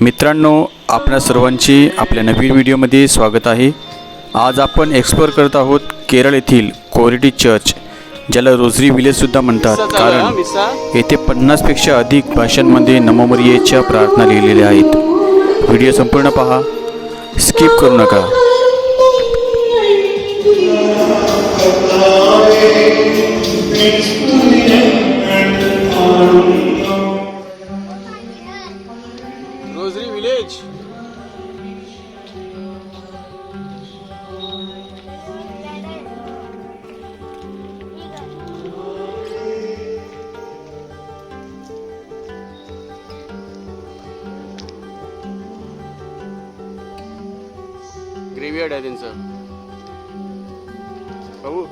मित्रांनो आपल्या सर्वांचे आपल्या नवीन व्हिडिओमध्ये स्वागत आहे. आज आपण एक्सप्लोर करत आहोत केरळ येथील कोरिटी चर्च ज्याला रोजरी विलेजसुद्धा म्हणतात. कारण येथे पन्नासपेक्षा अधिक भाषांमध्ये नमोमरियेच्या प्रार्थना लिहिलेल्या आहेत. व्हिडिओ संपूर्ण पहा. स्किप करू नका. रोजरी ग्रेव्हियार्ड आहे त्यांचं. भाऊ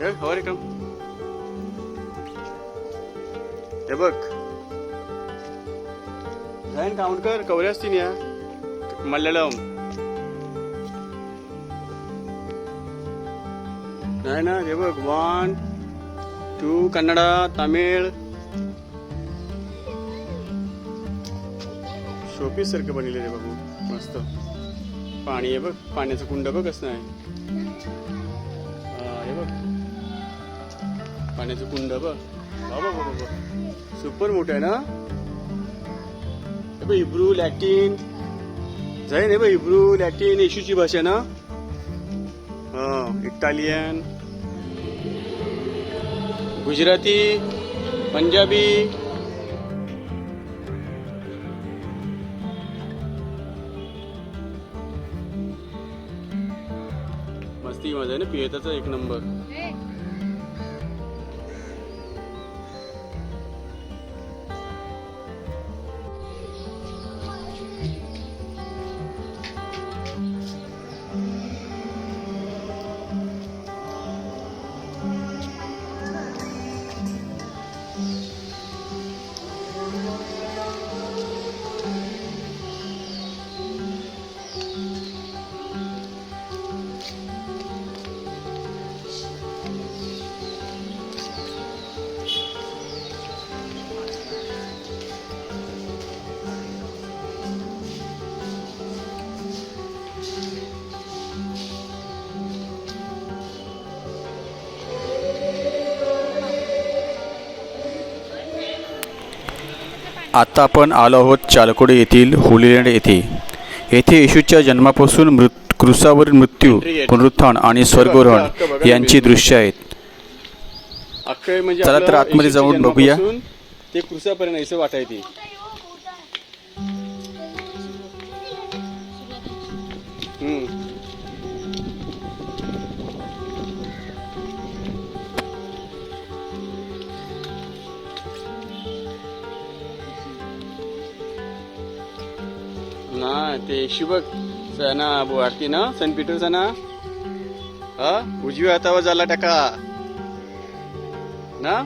हे हवा कम. हे बघ. जाईन काउंट कर कवरे असतील या. मल्याळम नाही ना हे बघ one two Kannada Tamil. Showpiece सारखं बनले रे बाबू. मस्त. पाणी आहे बघ पाण्याचं कुंड बघ कसं आहे. हे बघ. पाण्याचं कुंड बघ. बाबा बाबा सुपर मोठं आहे ना? हे बघ हिब्रू लॅटिन जाईन हे बघ हिब्रू लॅटिन येशूची भाषा ना? हा इटालियन गुजराती पंजाबी. येतच एक नंबर. आत्ता आपण आलो आहोत चालकोडे येथील होलीलँड येथे. येथे येशूच्या जन्मापासून मृत क्रुसावरील मृत्यू पुनरुत्थान आणि स्वर्गरोहण यांची दृश्य आहेत. चला तर आतमध्ये जाऊन बघूया. ते क्रुसापर्यंत असं वाटायचे. हम्म. ना ते शिवक ना आरती ना सेंट पीटरचा ना हा? उजव्या हातावर झाला टाका. ना?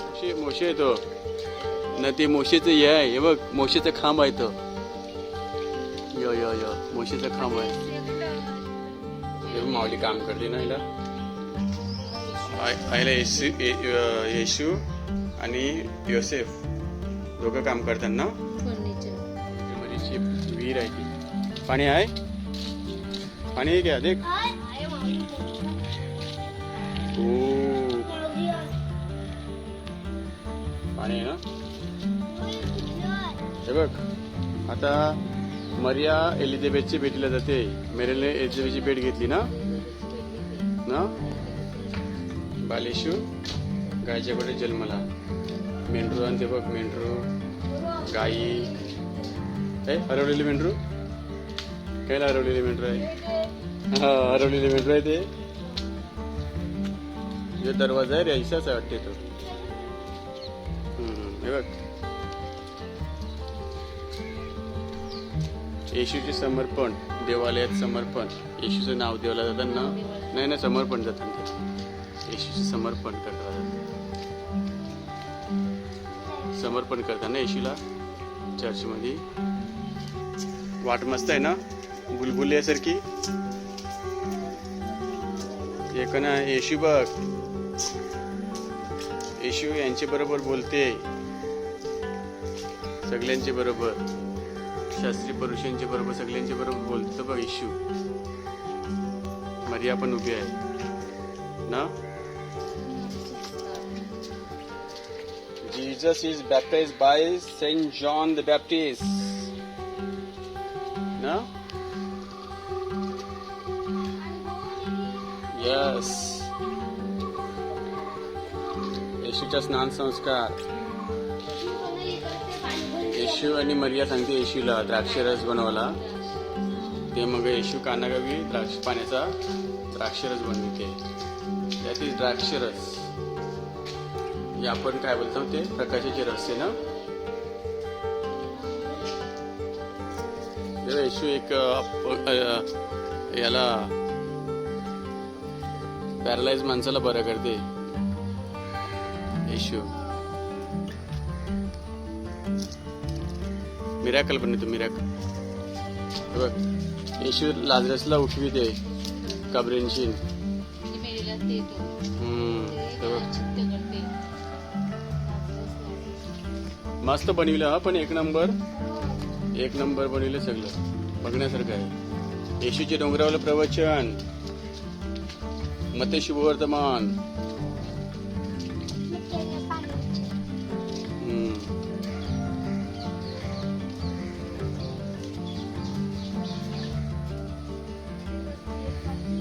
मोशे मोशे येतो ना ते मोशेचं हे आहे. हे बघ मोशेचं खांब आहे तो. य य य मोशेचं खांब आहे. माऊली काम करते ना हिला. आईला येशू येशू आणि योसेफ. दोघं काम करतात ना विहीर आहे ती पाणी आहे पाणी आहे देख। ओ। पाणी आहे ना? हे बघ आता मरिया एलिझाबेथची भेटीला जाते. मेरेल एलिझाबेथची भेट घेतली ना? ना? बालेशू गायच्याकडे जन्मला. मेंढरू आणि ते बघ मेंढरू गाई. काय हरवलेली मेंढरू. कायला हरवलेली मेंढरू आहे. हा हरवलेली मेंढरू आहे ते. जो दरवाजा आहे रे आहे वाटते तो हे बघ. येशूचे समर्पण देवालयात समर्पण. येशूचं नाव देवाला जाताना नाही ना समर्पण जातात ते येशूचे समर्पण करतात समर्पण करताना येशूला चर्चमध्ये वाट मस्त आहे ना? बुलबुल्यासारखी एक ना येशू बघ. येशू यांच्या बरोबर बोलते. सगळ्यांचे बरोबर. शास्त्री पुरुषांचे बरोबर सगळ्यांचे बरोबर बोलतो बघ येशू. मर्या पण उभी आहे. ना? Jesus is baptized by Saint John the Baptist. No? Yes. येशूचा स्नान संस्कार येशू आणि मरिया सांगते येशूला द्राक्ष रस बनवला ते मग येशू कानागावी द्राक्ष पाण्याचा द्राक्ष रस बनविते. त्यातील द्राक्ष रस हे आपण काय बोलतो ते? प्रकाशाचे रस आहे ना? येशू एक याला पॅरालाइज माणसाला बरं करते. येशू मिरॅकल बनवतो मिरॅकल बघ येशू लाजरसला उठविते कबरेंशी. मस्त बनविलं हा पण एक नंबर. एक नंबर बनविलं सगळं. बघण्यासारखं आहे. येशूचे डोंगरावलं प्रवचन. मते शुभवर्तमान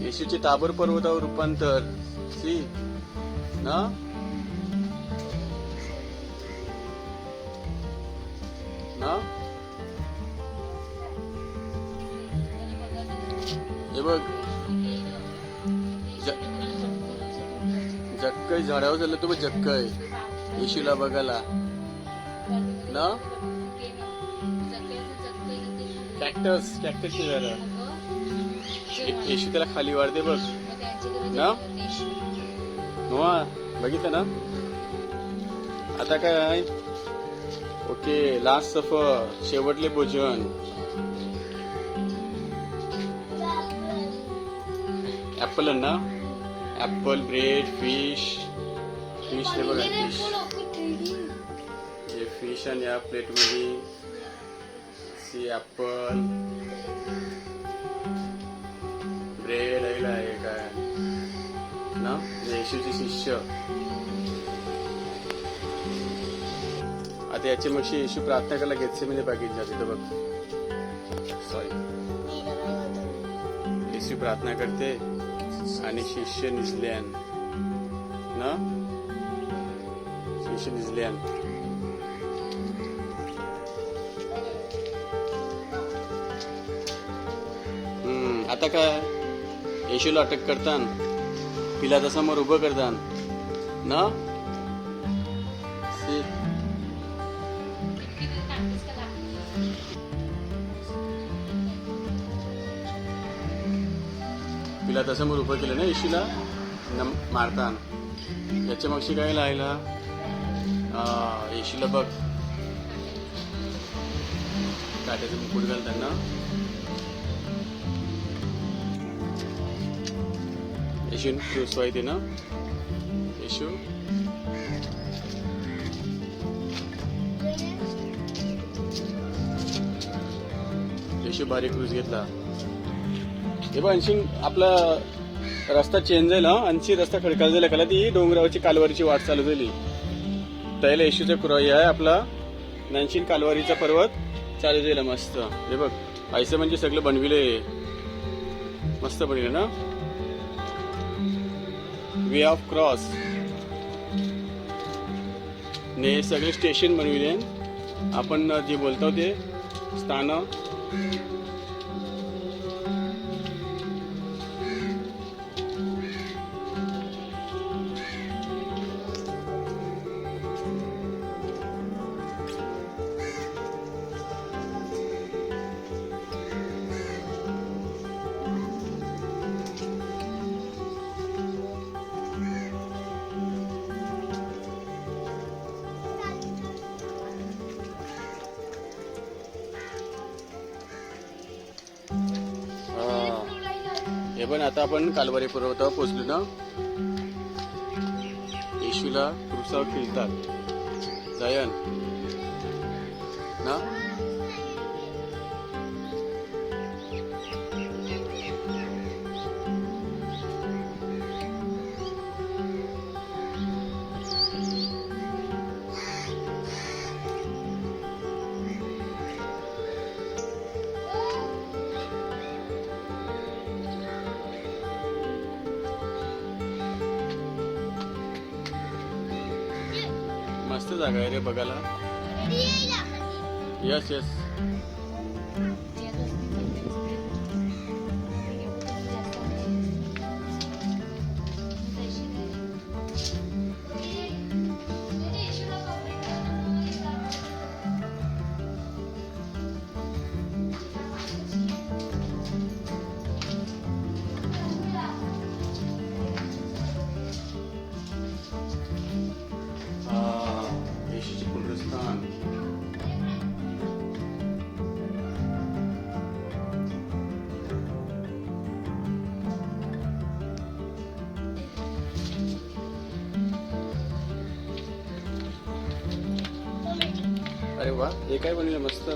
येशूचे ताबर पर्वतावर रूपांतर. सी. ना? हे बघ. ज- जक्कय झाडावर झालं तू बघ जक्कय. येशूला बघायला. ना? कॅक्टस कॅक्टस झाडं येशू त्याला खाली वाढते बघ. ना? नवा बघितलं ना? आता काय? ओके लास्ट सफर शेवटले भोजन. ऍपल ना? ऍपल ब्रेड फिश फिश हे बघा फिश हे? फिश आणि या प्लेटमध्ये सी ऍपल ब्रेड आहे काय? ना? येशूचे शिष्य. आता याची मग येशू प्रार्थना करायला घेतसे मध्ये बघितलं तिथं बघ. सॉरी येशू प्रार्थना करते. आणि शिष्य निसल्यान. ना? शिष्य निसल्यान. हम्म आता काय? येशूला अटक करतान पिलाच्या समोर उभं करतान. ना? तिला तसं उभं केलं. ना येशीला न मारतान. त्याच्या मागशी काय लायला? येशीला बघ. काट्याचं मुकुट घालताना. येशून क्रूस आहे ना येशू. येशू बारीक क्रूज घेतला. हे बघ आणखी आपला रस्ता चेंज झाला आणखी रस्ता खडकाळ झाला. का ती डोंगरावरची कालवारीची वाट चालू झाली. त्याला येशूचा क्रोय आहे आपला नानशीन कालवारीचा पर्वत चालू झाला मस्त. हे बघ ऐसे म्हणजे सगळं बनविले मस्त बनविलं ना? वे ऑफ क्रॉस ने सगळे स्टेशन बनविले. आपण जे बोलतो ते स्थान पण आता आपण कालवारी पर्वतावर पोहोचलो ना? येशूला क्रुसावर खेळतात. जायन. ना? मस्त जागा आहे रे बघायला. यस यस वा हे काय बनवलं मस्त.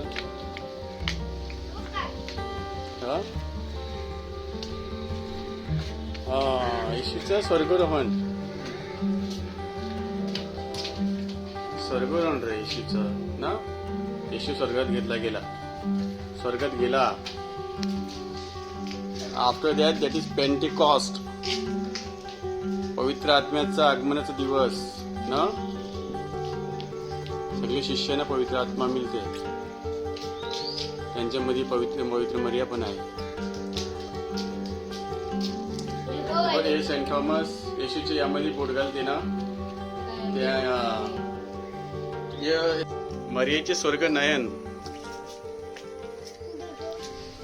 हा? हा येशूचं स्वर्गरोहण. स्वर्गरोहण रे येशूचं ना? येशू स्वर्गात घेतला गेला. स्वर्गात गेला. After that that is Pentecost पवित्र आत्म्याचा आगमनाचा दिवस ना? सगळे शिष्यांना पवित्र आत्मा मिळते. त्यांच्यामध्ये पवित्र पवित्र मर्या पण आहे. हे सेंट थॉमस येशूच्या यामध्ये पोट घालते ना? त्या य- स्वर्ग नयन.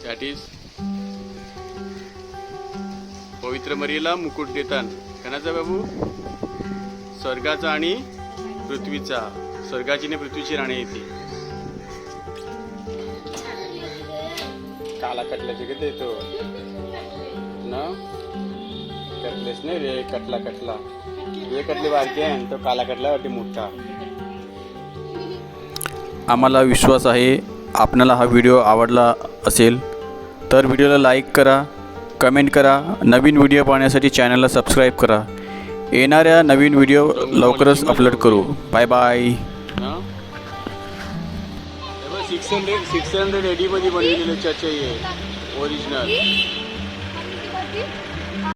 दॅट इज पवित्र मरियेला मुकुट देतात. कणाचा बाबू? स्वर्गाचा आणि पृथ्वीचा. स्वर्गाची आणि पृथ्वीची राणी येते काला कटल्याचे किती येतो ना? कटलेस नाही रे कटला कटला. हे कटली बारके आहे आणि तो काला कटला वाटते मोठा. आम्हाला विश्वास आहे आपणाला हा व्हिडिओ आवडला असेल तर व्हिडिओला लाईक करा कमेंट करा नवीन व्हिडिओ पाहण्यासाठी चॅनलला सबस्क्राईब करा. येणाऱ्या नवीन व्हिडिओ लवकरच अपलोड करू. Bye bye. Six hundred six hundred एडीमध्ये बनवलेलं चर्च आहे. ओरिजिनल